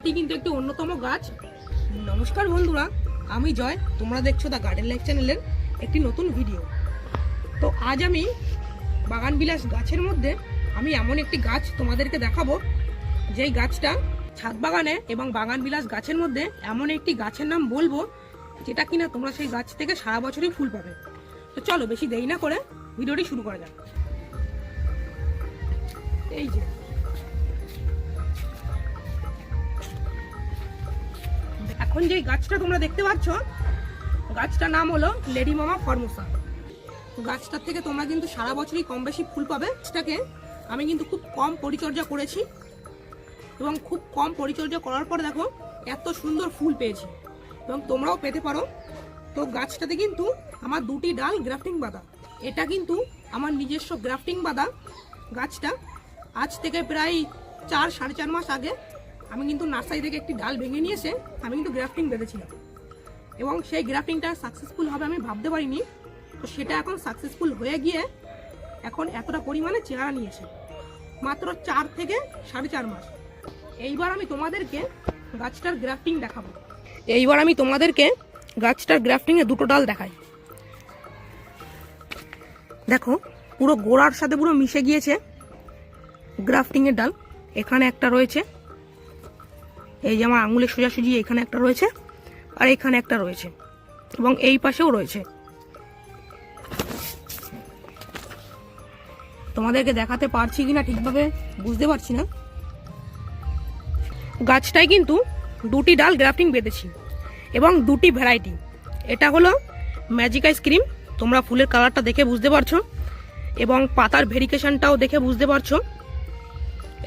এটি কিন্তু একটি অন্যতম গাছ। নমস্কার বন্ধুরা, আমি জয়। তোমরা দেখছ দ্য গার্ডেন লাইফ চ্যানেলের একটি নতুন ভিডিও তো আজ আমি বাগান বিলাস গাছের মধ্যে আমি এমন একটি গাছ তোমাদেরকে দেখাবো, যেই গাছটা ছাদ বাগানে এবং বাগান বিলাস গাছের মধ্যে এমন একটি গাছের নাম বলব, যেটা কিনা তোমরা সেই গাছ থেকে সারা বছরই ফুল পাবে। তো চলো বেশি দেরি না করে ভিডিওটি শুরু করা যাক। এই যে। এখন যে গাছটা তোমরা দেখতে পাচ্ছ, গাছটার নাম হলো লেডি মামা ফর্মোসা। গাছটার থেকে তোমরা কিন্তু সারা বছরই কম বেশি ফুল পাবে। গাছটাকে আমি কিন্তু খুব কম পরিচর্যা করেছি এবং খুব কম পরিচর্যা করার পর দেখো, এত সুন্দর ফুল পেয়েছি। এবং তোমরাও পেতে পারো। তো গাছটাতে কিন্তু আমার দুটি ডাল গ্রাফটিং বাঁধা। এটা কিন্তু আমার নিজস্ব গ্রাফটিং বাঁধা গাছটা। আজ থেকে প্রায় চার, সাড়ে চার মাস আগে আমি কিন্তু নার্সারি থেকে একটি ডাল ভেঙে নিয়ে এসে আমি কিন্তু গ্রাফটিং বেঁধেছিলাম। এবং সেই গ্রাফটিংটা সাকসেসফুল হবে আমি ভাবতে পারিনি। তো সেটা এখন সাকসেসফুল হয়ে গিয়ে এখন এতটা পরিমাণে চেহারা নিয়েছে মাত্র চার থেকে সাড়ে চার মাস। এইবার আমি তোমাদেরকে গাছটার গ্রাফটিং দেখাবো। এইবার আমি তোমাদেরকে গাছটার গ্রাফটিংয়ে দুটো ডাল দেখাই। দেখো, পুরো গোড়ার সাথে পুরো মিশে গিয়েছে গ্রাফটিংয়ের ডাল। এখানে একটা রয়েছে। এই যে আমার আঙুলের সোজাসুজি এখানে একটা রয়েছে, আর এখানে একটা রয়েছে, এবং এই পাশেও রয়েছে। তোমাদেরকে দেখাতে পারছি কিনা ঠিকভাবে বুঝতে পারছি না। গাছটায় কিন্তু দুটি ডাল গ্রাফটিং বেঁধেছি, এবং দুটি ভ্যারাইটি। এটা হলো ম্যাজিক আইসক্রিম তোমরা ফুলের কালারটা দেখে বুঝতে পারছ, এবং পাতার ভেরিকেশনটাও দেখে বুঝতে পারছ।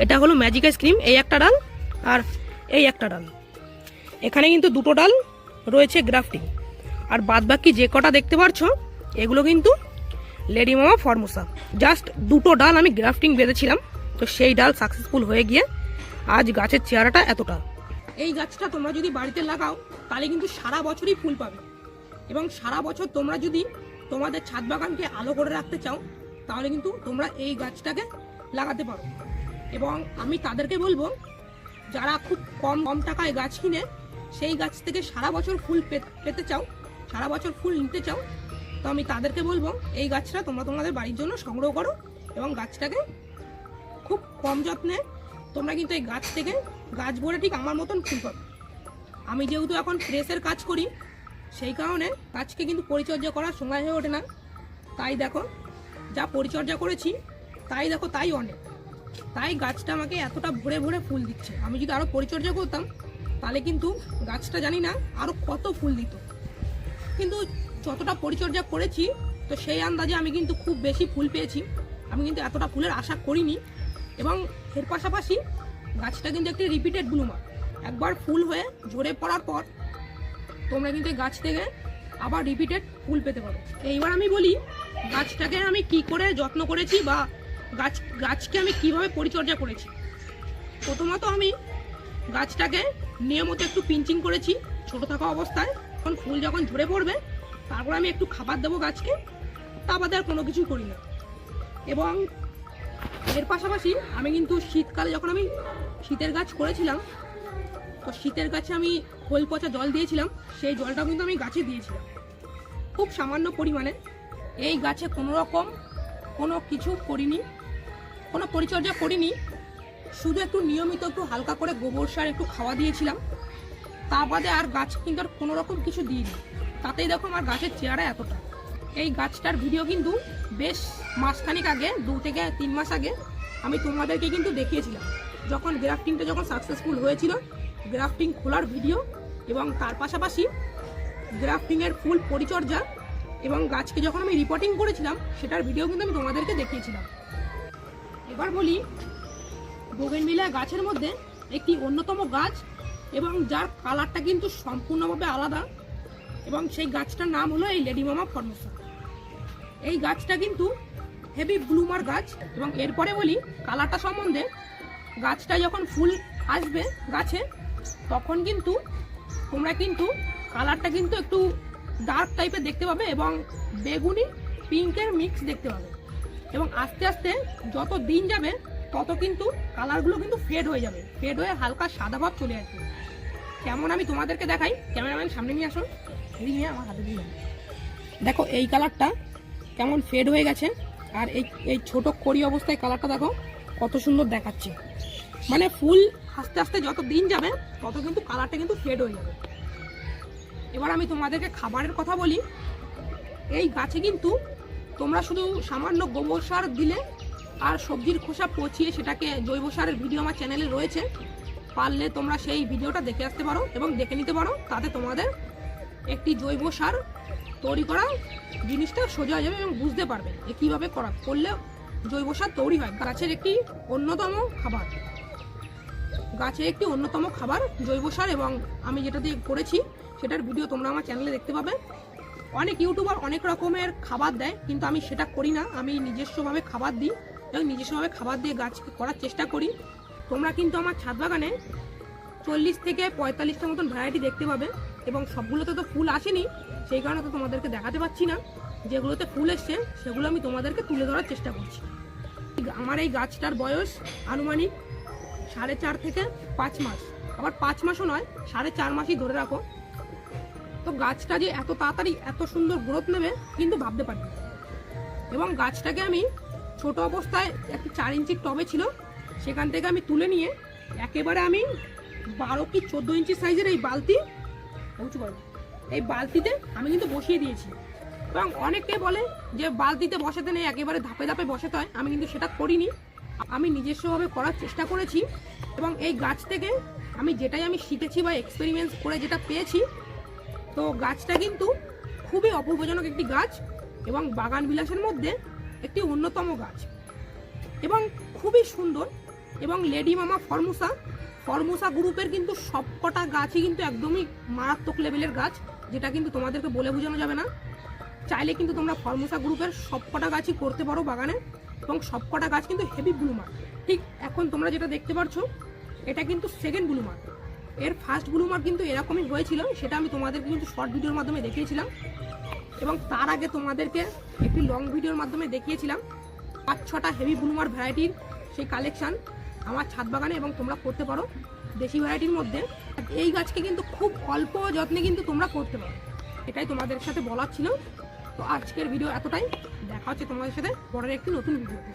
এটা হলো ম্যাজিক আইসক্রিম এই একটা ডাল, আর এই একটা ডাল। এখানে কিন্তু দুটো ডাল রয়েছে গ্রাফটিং। আর বাদ বাকি যে কটা দেখতে পারছ, এগুলো কিন্তু লেডি মামা ফর্মোসা। জাস্ট দুটো ডাল আমি গ্রাফটিং বেঁধেছিলাম, তো সেই ডাল সাকসেসফুল হয়ে গিয়ে আজ গাছের চেহারাটা এতটা। এই গাছটা তোমরা যদি বাড়িতে লাগাও, তাহলে কিন্তু সারা বছরই ফুল পাবে। এবং সারা বছর তোমরা যদি তোমাদের ছাদ বাগানকে আলো করে রাখতে চাও, তাহলে কিন্তু তোমরা এই গাছটাকে লাগাতে পারো। এবং আমি তাদেরকে বলব যারা খুব কম কম টাকায় গাছ কিনে, সেই গাছ থেকে সারা বছর ফুল পেতে চাও, সারা বছর ফুল নিতে চাও, তো আমি তাদেরকে বলব, এই গাছটা তোমরা তোমাদের বাড়ির জন্য সংগ্রহ করো এবং গাছটাকে খুব কম যত্নে তোমরা কিন্তু এই গাছ থেকে গাছ ভরে ঠিক আমার মতন ফুল পাবে। আমি যেহেতু এখন প্রেসের কাজ করি, সেই কারণে গাছকে কিন্তু পরিচর্যা করার সময় হয়ে ওঠে না। তাই দেখো, যা পরিচর্যা করেছি, তাই দেখো, তাই অনেক। তাই গাছটা আমাকে এতটা ভরে ভরে ফুল দিচ্ছে। আমি যদি আরও পরিচর্যা করতাম, তাহলে কিন্তু গাছটা জানি না আরও কত ফুল দিত। কিন্তু যতটা পরিচর্যা করেছি, তো সেই আন্দাজে আমি কিন্তু খুব বেশি ফুল পেয়েছি। আমি কিন্তু এতটা ফুলের আশা করিনি এবং এর পাশাপাশি গাছটা কিন্তু একটি রিপিটেড ব্লুমার একবার ফুল হয়ে ঝরে পড়ার পর তোমরা কিন্তু গাছ থেকে আবার রিপিটেড ফুল পেতে পারো। এইবার আমি বলি, গাছটাকে আমি কি করে যত্ন করেছি বা গাছ, গাছকে আমি কীভাবে পরিচর্যা করেছি? প্রথমত আমি গাছটাকে নিয়মিত একটু পিঞ্চিং করেছি ছোট থাকা অবস্থায়। তখন ফুল যখন ঝরে পড়বে, তারপর আমি একটু খাবার দেবো গাছকে, তা বাদে আর কোনো কিছুই করি না। এবং এর পাশাপাশি আমি কিন্তু শীতকালে যখন আমি শীতের গাছ করেছিলাম, তো শীতের গাছে আমি খোল পচা জল দিয়েছিলাম, সেই জলটাও কিন্তু আমি গাছে দিয়েছিলাম। খুব সামান্য পরিমাণে। এই গাছে কোনো রকম কোনো কিছু করিনি। কোনো পরিচর্যা করিনি। শুধু একটু নিয়মিত একটু হালকা করে গোবর সার একটু খাওয়া দিয়েছিলাম। তা বাদে আর গাছ কিন্তু আর কোনো রকম কিছু দিইনি। তাতেই দেখো আমার গাছের চেহারা এতটা। এই গাছটার ভিডিও কিন্তু বেশ মাসখানিক আগে, দু থেকে তিন মাস আগে, আমি তোমাদেরকে কিন্তু দেখিয়েছিলাম। যখন গ্রাফটিংটা যখন সাকসেসফুল হয়েছিল, গ্রাফটিং খোলার ভিডিও এবং তার পাশাপাশি গ্রাফটিংয়ের ফুল পরিচর্যা এবং গাছকে যখন আমি রিপোর্টিং করেছিলাম, সেটার ভিডিও কিন্তু আমি তোমাদেরকে দেখিয়েছিলাম। এবার বলি বোগেনভিলিয়া গাছের মধ্যে একটি অন্যতম গাছ এবং যার কালারটা কিন্তু সম্পূর্ণভাবে আলাদা এবং সেই গাছটার নাম হলো এই লেডি মামা ফর্মোসা। এই গাছটা কিন্তু হেভি ব্লুমার গাছ এবং এরপরে বলি, কালারটা সম্বন্ধে গাছটা যখন ফুল আসবে গাছে, তখন কিন্তু তোমরা কিন্তু কালারটা কিন্তু একটু ডার্ক টাইপের দেখতে পাবে এবং বেগুনি পিঙ্কের মিক্স দেখতে পাবে। এবং আস্তে আস্তে যত দিন যাবে, তত কিন্তু কালারগুলো কিন্তু ফেড হয়ে যাবে। ফেড হয়ে হালকা সাদা ভাব চলে আসবে। কেমন আমি তোমাদেরকে দেখাই? ক্যামেরাম্যান সামনে নিয়ে আসুন। এদিকে নিয়ে আমার হাতে দিয়ে দেখো, এই কালারটা কেমন ফেড হয়ে গেছে। আর এই এই ছোট কড়ি অবস্থায় কালারটা দেখো, কত সুন্দর দেখাচ্ছে। মানে ফুল আস্তে আস্তে যত দিন যাবে, তত কিন্তু কালারটা কিন্তু ফেড হয়ে যাবে। এবার আমি তোমাদেরকে খাবারের কথা বলি। এই গাছে কিন্তু তোমরা শুধু সামান্য গোবর সার দিলে আর সবজির খোসা পচিয়ে সেটাকে জৈব সারের ভিডিও আমার চ্যানেলে রয়েছে, পারলে তোমরা সেই ভিডিওটা দেখে আসতে পারো এবং দেখে নিতে পারো। তাতে তোমাদের একটি জৈব সার তৈরি করা জিনিসটা সোজা হয়ে যাবে এবং বুঝতে পারবে যে কীভাবে করা, করলে জৈব সার তৈরি হয়। গাছের একটি অন্যতম খাবার। গাছের একটি অন্যতম খাবার জৈব সার এবং আমি যেটা দিয়ে করেছি, সেটার ভিডিও তোমরা আমার চ্যানেলে দেখতে পাবে। অনেক ইউটিউবার অনেক রকমের খাবার দেয়, কিন্তু আমি সেটা করি না। আমি নিজস্বভাবে খাবার দিই এবং নিজস্বভাবে খাবার দিয়ে গাছকে করার চেষ্টা করি। তোমরা কিন্তু আমার ছাদ বাগানে চল্লিশ থেকে পঁয়তাল্লিশটা মতন ভ্যারাইটি দেখতে পাবে এবং সবগুলোতে তো ফুল আসেনি, সেই কারণে তো তোমাদেরকে দেখাতে পাচ্ছি না। যেগুলোতে ফুল এসছে, সেগুলো আমি তোমাদেরকে তুলে ধরার চেষ্টা করছি। আমার এই গাছটার বয়স আনুমানিক সাড়ে চার থেকে পাঁচ মাস। আবার পাঁচ মাসও নয়, সাড়ে চার মাসই ধরে রাখো। তো গাছটা যে এত তাড়াতাড়ি এত সুন্দর গ্রোথ নেবে কিন্তু ভাবতে পারি এবং গাছটাকে আমি ছোট অবস্থায় একটি চার ইঞ্চির টবে ছিল, সেখান থেকে আমি তুলে নিয়ে একেবারে আমি বারো কি চোদ্দ ইঞ্চি সাইজের এই বালতি উঁচু করো এই বালতিতে আমি কিন্তু বসিয়ে দিয়েছি। এবং অনেকে বলে যে বালতিতে বসাতে নেই, একেবারে ধাপে ধাপে বসাতে হয়। আমি কিন্তু সেটা করিনি। আমি নিজস্বভাবে করার চেষ্টা করেছি। এবং এই গাছ থেকে আমি যেটাই আমি শিখেছি বা এক্সপেরিমেন্টস করে যেটা পেয়েছি তো গাছটা কিন্তু খুবই অপূর্বজনক একটি গাছ এবং বাগান বিলাসের মধ্যে একটি অন্যতম গাছ। এবং খুবই সুন্দর এবং লেডি মামা ফর্মুসা ফর্মুসা গ্রুপের কিন্তু সবকটা গাছই কিন্তু একদমই মারাত্মক লেভেলের গাছ, যেটা কিন্তু তোমাদেরকে বলে বোঝানো যাবে না। চাইলে কিন্তু তোমরা ফর্মুসা গ্রুপের সবকটা গাছই করতে পারো বাগানে এবং সবকটা গাছ কিন্তু হেভি ব্লুমার ঠিক এখন তোমরা যেটা দেখতে পাচ্ছ এটা কিন্তু সেকেন্ড ব্লুমার এর ফার্স্ট ব্লুমার কিন্তু এরকমই হয়েছিল, সেটা আমি তোমাদেরকে কিন্তু শর্ট ভিডিওর মাধ্যমে দেখিয়েছিলাম। এবং তার আগে তোমাদেরকে একটি লং ভিডিওর মাধ্যমে দেখিয়েছিলাম। পাঁচ, ছটা হেভি ব্লুমার ভ্যারাইটির সেই কালেকশান আমার ছাদ বাগানে এবং তোমরা করতে পারো দেশি ভ্যারাইটির মধ্যে। এই গাছকে কিন্তু খুব অল্প যত্নে কিন্তু তোমরা করতে পারো। এটাই তোমাদের সাথে বলার ছিল। তো আজকের ভিডিও এতটাই। দেখা হচ্ছে তোমাদের সাথে পরের একটি নতুন ভিডিওতে